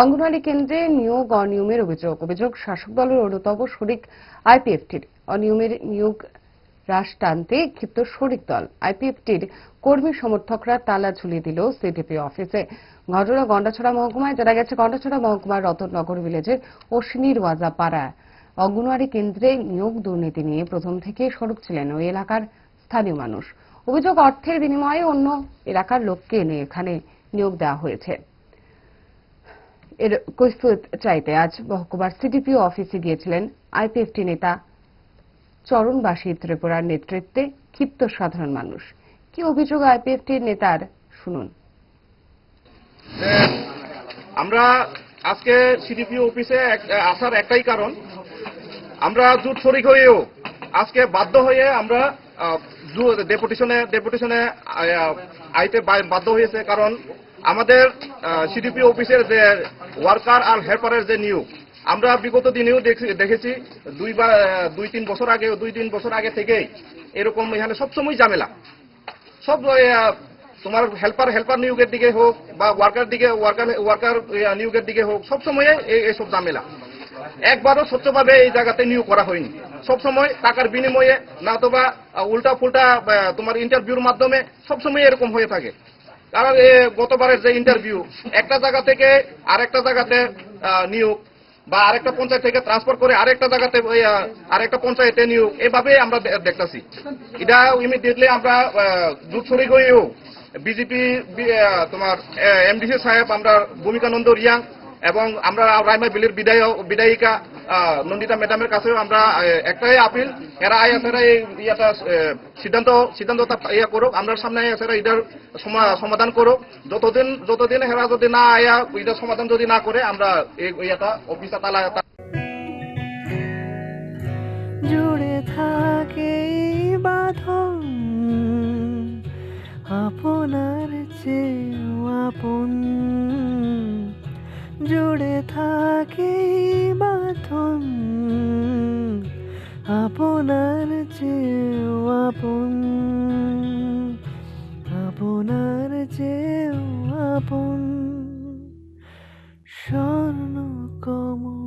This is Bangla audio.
অঙ্গনওয়াড়ি কেন্দ্রে নিয়োগ অনিয়মের অভিযোগ। অভিযোগ, শাসক দলের অন্যতম শরিক আইপিএফটির। অনিয়মের নিয়োগ হ্রাস টানতে ক্ষিপ্ত শরিক দল। আইপিএফটির কর্মী সমর্থকরা তালা ঝুলিয়ে দিল সিডিপি অফিসে। ঘটনা গন্ডাছড়া মহকুমায় জানা গেছে, গন্ডাছড়া মহকুমার রতননগর ভিলেজের অশ্বিনীর ওয়াজা পাড়া অঙ্গনওয়াড়ি কেন্দ্রে নিয়োগ দুর্নীতি নিয়ে প্রথম থেকে সরব ছিলেন ওই এলাকার স্থানীয় মানুষ। অভিযোগ অর্থের বিনিময়ে অন্য এলাকার লোককে এনে এখানে নিয়োগ দেওয়া হয়েছে। এর কৈফিয়ত চাইতে আজ মহকুমার সিডিপিও অফিসে গিয়েছিলেন আইপিএফটি নেতা চরণবাসী ত্রিপুরার নেতৃত্বে ক্ষিপ্ত সাধারণ মানুষ। কি অভিযোগ আইপিএফটির নেতার? শুনুন। আমরা আজকে সিডিপি অফিসে আসার একটাই কারণ, আমরা জুট শরিক হয়েও আজকে বাধ্য হয়ে আমরা ডেপুটেশনে ডেপুটেশনে আইতে বাধ্য হয়েছে, কারণ আমাদের সিডিপি অফিসের যে ওয়ার্কার আর হেল্পারের যে নিয়োগ, আমরা বিগত দিনেও দেখছি- দুই বা দুই, তিন বছর আগে, দুই, তিন বছর আগে থেকেই এরকম এখানে সবসময় ঝামেলা। সব তোমার হেল্পার হেল্পার নিয়োগের দিকে হোক বা ওয়ার্কার দিকে ওয়ার্কার ওয়ার্কার নিয়োগের দিকে হোক সব সময় এইসব ঝামেলা। একবারও স্বচ্ছভাবে এই জায়গাতে নিয়োগ করা হয়নি। সব সময় টাকার বিনিময়ে না অথবা উল্টা ফুল্টা তোমার ইন্টারভিউর মাধ্যমে সবসময় এরকম হয়ে থাকে। কারণ গতবারের যে ইন্টারভিউ একটা জায়গা থেকে আরেকটা জায়গাতে নিয়োগ বা আরেকটা পঞ্চায়েত থেকে ট্রান্সফার করে আরেকটা জায়গাতে আরেকটা পঞ্চায়েতে নিয়োগ এভাবে আমরা দেখতাছি। এটা ইমিডিয়েটলি আমরা জুট শরিক হয়েও বিজেপি তোমার এমডিসি সাহেব আমরা ভূমিকানন্দ রিয়াং এবং আমরা রাইমা বিলের বিধায়ক বিধায়িকা আহ, নন্দিতা ম্যাডামের কাছেও আমরা একটাই আপিল, এরা আয়, এরা এই ইয়াটা সিদ্ধান্ত, সিদ্ধান্তটা ইয়া করুক, আমরা সামনে এরা এটার সমা- সমাধান করুক। যতদিন যতদিন হেরা যদি না আয়া এটার সমাধান যদি না করে, আমরা এই ইয়াটা, অফিসে তালা। জুড়ে থাকে বাঁধন, আপনার চেয়েও আপন। জুড়ে থাকে আপনার চেউ আপন আপনার চেউ আপন স্বর্ণ কমল